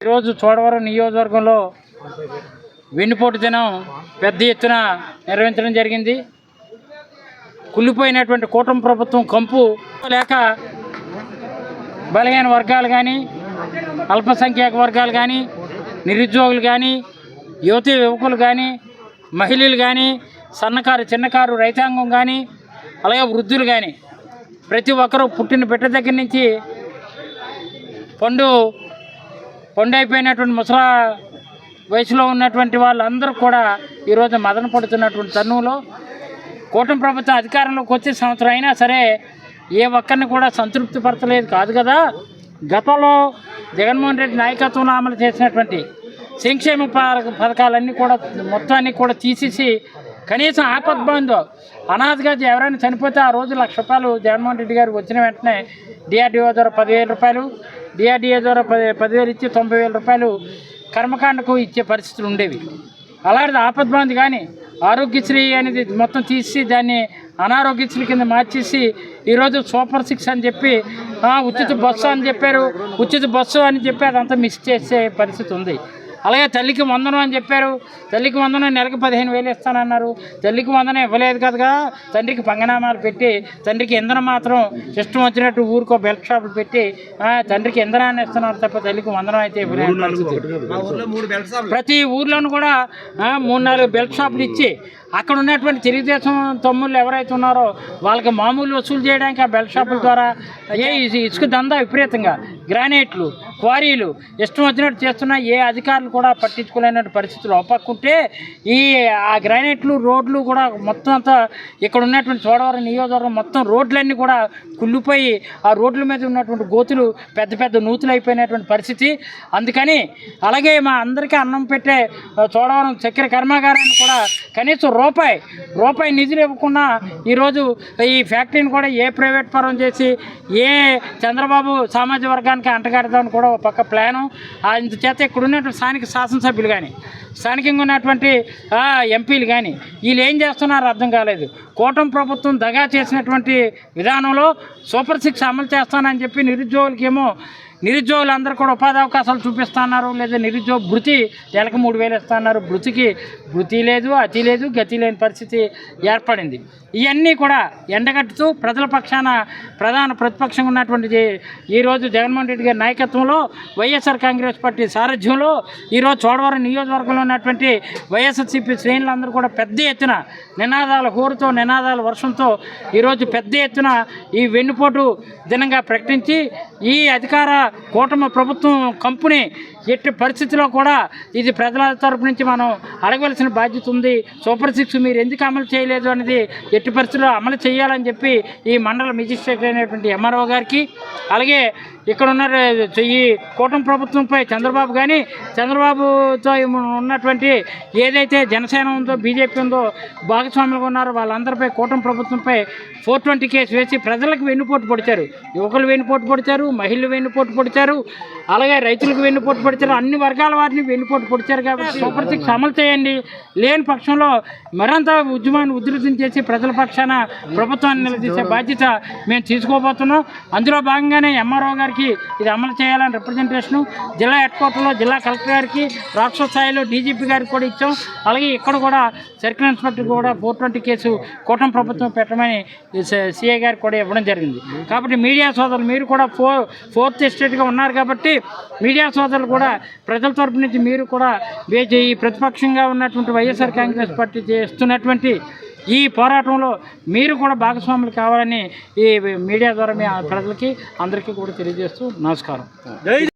ఈరోజు చోడవరం నియోజకవర్గంలో వెన్నుపోటు దినం పెద్ద ఎత్తున నిర్వహించడం జరిగింది. కుళ్ళిపోయినటువంటి కూటమి ప్రభుత్వం కంపు లేక బలహీన వర్గాలు కానీ అల్పసంఖ్యాక వర్గాలు కానీ నిరుద్యోగులు కానీ యువతి యువకులు కానీ మహిళలు కానీ సన్నకారు చిన్నకారు రైతాంగం కానీ అలాగే వృద్ధులు కానీ ప్రతి ఒక్కరూ పుట్టిన బిడ్డ దగ్గర నుంచి పండు కొండైపోయినటువంటి అయిపోయినటువంటి ముసలా వయసులో ఉన్నటువంటి వాళ్ళందరూ కూడా ఈరోజు మదన పడుతున్నటువంటి తరుణంలో కూటమి ప్రభుత్వం అధికారంలోకి వచ్చే సంవత్సరం అయినా సరే ఏ ఒక్కరిని కూడా సంతృప్తి పరచలేదు కాదు కదా. గతంలో జగన్మోహన్ రెడ్డి నాయకత్వంలో అమలు చేసినటువంటి సంక్షేమ పథకాలన్నీ కూడా మొత్తాన్ని కూడా తీసేసి కనీసం ఆపద్బంధు అనాథగా ఎవరైనా చనిపోతే ఆ రోజు లక్ష రూపాయలు జగన్మోహన్ రెడ్డి గారు వచ్చిన వెంటనే డిఆర్డిఓ ద్వారా పదివేల రూపాయలు డిఆర్డిఏ ద్వారా పది పదివేలు ఇచ్చి తొంభై వేల రూపాయలు కర్మకాండకు ఇచ్చే పరిస్థితులు ఉండేవి. అలాంటిది ఆపద్బాంది కానీ ఆరోగ్యశ్రీ అనేది మొత్తం తీసి దాన్ని అనారోగ్యశ్రీ కింద మార్చేసి ఈరోజు సూపర్ సిక్స్ అని చెప్పి ఉచిత బస్సు అని చెప్పారు ఉచిత బస్సు అని చెప్పి అదంతా మిస్ చేసే పరిస్థితి ఉంది. అలాగే తల్లికి వందనం అని చెప్పారు. తల్లికి వందనం నెలకు పదిహేను వేలు ఇస్తానన్నారు. తల్లికి వందనం ఇవ్వలేదు కదా తండ్రికి పంగనామాలు పెట్టి తండ్రికి ఇంధనం మాత్రం ఇష్టం వచ్చినట్టు ఊరికో బెల్ట్ షాపులు పెట్టి ఆ, తండ్రికి ఇంధనాన్ని ఇస్తున్నారు తప్ప తల్లికి వందనం అయితే. ప్రతి ఊర్లోనూ కూడా మూడు నాలుగు బెల్ట్ షాపులు ఇచ్చి అక్కడ ఉన్నటువంటి తెలుగుదేశం తమ్ముళ్ళు ఎవరైతే ఉన్నారో వాళ్ళకి మామూలు వసూలు చేయడానికి ఆ బెల్ట్ షాపుల ద్వారా ఏ ఇసు- ఇసుక దందా విపరీతంగా. గ్రానైట్లు క్వారీలు ఇష్టం వచ్చినట్టు చేస్తున్నా ఏ అధికారులు కూడా పట్టించుకోలేనటువంటి పరిస్థితులు ఒప్పకుంటే ఈ ఆ గ్రానైట్లు రోడ్లు కూడా మొత్తం అంతా ఇక్కడ ఉన్నటువంటి చోడవరం నియోజకవర్గం మొత్తం రోడ్లన్నీ కూడా కుళ్ళిపోయి ఆ రోడ్ల మీద ఉన్నటువంటి గోతులు పెద్ద పెద్ద నూతులు అయిపోయినటువంటి పరిస్థితి. అందుకని అలాగే మా అందరికీ అన్నం పెట్టే చోడవరం చక్కెర కర్మాగారాన్ని కూడా కనీసం రూపాయి రూపాయి నిధులు ఇవ్వకుండా ఈరోజు ఈ ఫ్యాక్టరీని కూడా ఏ ప్రైవేట్ పరం చేసి ఏ చంద్రబాబు సామాజిక వర్గానికి అంటగడదామని కూడా ఒక పక్క ప్లాను. అందుచేత ఇక్కడ ఉన్నటువంటి స్థానిక శాసనసభ్యులు కానీ స్థానికంగా ఉన్నటువంటి ఎంపీలు కానీ వీళ్ళు ఏం చేస్తున్నారో అర్థం కాలేదు. కూటమి ప్రభుత్వం దగా చేసినటువంటి విధానంలో సూపర్ సిక్స్ అమలు చేస్తానని చెప్పి నిరుద్యోగులకేమో నిరుద్యోగులందరూ కూడా ఉపాధి అవకాశాలు చూపిస్తున్నారు. లేదా నిరుద్యోగ భృతి నెలకు మూడు వేలు ఇస్తున్నారు. భృతికి భృతి లేదు అతి లేదు గతి లేని పరిస్థితి ఏర్పడింది. ఇవన్నీ కూడా ఎండగట్టుతూ ప్రజల పక్షాన ప్రధాన ప్రతిపక్షంగా ఉన్నటువంటిది ఈరోజు జగన్మోహన్ రెడ్డి గారి నాయకత్వంలో వైఎస్ఆర్ కాంగ్రెస్ పార్టీ సారథ్యంలో ఈరోజు చోడవరం నియోజకవర్గంలో ఉన్నటువంటి వైఎస్ఆర్సీపీ శ్రేణులందరూ కూడా పెద్ద ఎత్తున నినాదాల హోరుతో నినాదాల వర్షంతో ఈరోజు పెద్ద ఎత్తున ఈ వెన్నుపోటు దినంగా ప్రకటించి ఈ అధికార కూటమి ప్రభుత్వం కంపెనీ ఎట్టి పరిస్థితిలో కూడా ఇది ప్రజల తరపు నుంచి మనం అడగవలసిన బాధ్యత ఉంది. సూపర్ సిక్స్ మీరు ఎందుకు అమలు చేయలేదు అనేది ఎట్టి పరిస్థితుల్లో అమలు చేయాలని చెప్పి ఈ మండల మెజిస్ట్రేట్ అయినటువంటి ఎంఆర్ఓ గారికి అలాగే ఇక్కడ ఉన్న ఈ కూటమి ప్రభుత్వంపై చంద్రబాబు కానీ చంద్రబాబుతో ఉన్నటువంటి ఏదైతే జనసేన ఉందో బీజేపీ ఉందో భాగస్వాములుగా ఉన్నారో వాళ్ళందరిపై కూటమి ప్రభుత్వంపై ఫోర్ ట్వంటీ కేసు వేసి ప్రజలకు వెన్నుపోటు పొడిచారు. యువకులు వెన్నుపోటు పొడిచారు మహిళలు వెన్నుపోటు పొడిచారు అలాగే రైతులకు వెన్నుపోటు పొడిచారు అన్ని వర్గాల వారిని వెన్నుపోటు పొడిచారు కాబట్టి సూపర్ సిక్స్ అమలు చేయండి. లేని పక్షంలో మరింత ఉద్యమాన్ని ఉధృతం చేసి ప్రజల పక్షాన ప్రభుత్వాన్ని నిలదీసే బాధ్యత మేము తీసుకోబోతున్నాం. అందులో భాగంగానే ఎంఆర్ఓ గారికి ఇది అమలు చేయాలని రిప్రజెంటేషను జిల్లా హెడ్ క్వార్టర్లో జిల్లా కలెక్టర్ గారికి రాష్ట్ర స్థాయిలో డీజీపీ గారికి కూడా ఇచ్చాం. అలాగే ఇక్కడ కూడా సర్కిల్ ఇన్స్పెక్టర్ కూడా ఫోర్ ట్వంటీ కేసు కూటమి ప్రభుత్వం పెట్టమని సిఐ గారికి కూడా ఇవ్వడం జరిగింది. కాబట్టి మీడియా సోదరులు మీరు కూడా ఫోర్ ఫోర్త్ ఎస్టేట్గా ఉన్నారు కాబట్టి మీడియా సోదరులు కూడా కూడా ప్రజల తరపు నుంచి మీరు కూడా ఈ ప్రతిపక్షంగా ఉన్నటువంటి వైఎస్ఆర్ కాంగ్రెస్ పార్టీ చేస్తున్నటువంటి ఈ పోరాటంలో మీరు కూడా భాగస్వాములు కావాలని ఈ మీడియా ద్వారా మీ ప్రజలకి అందరికీ కూడా తెలియజేస్తూ నమస్కారం.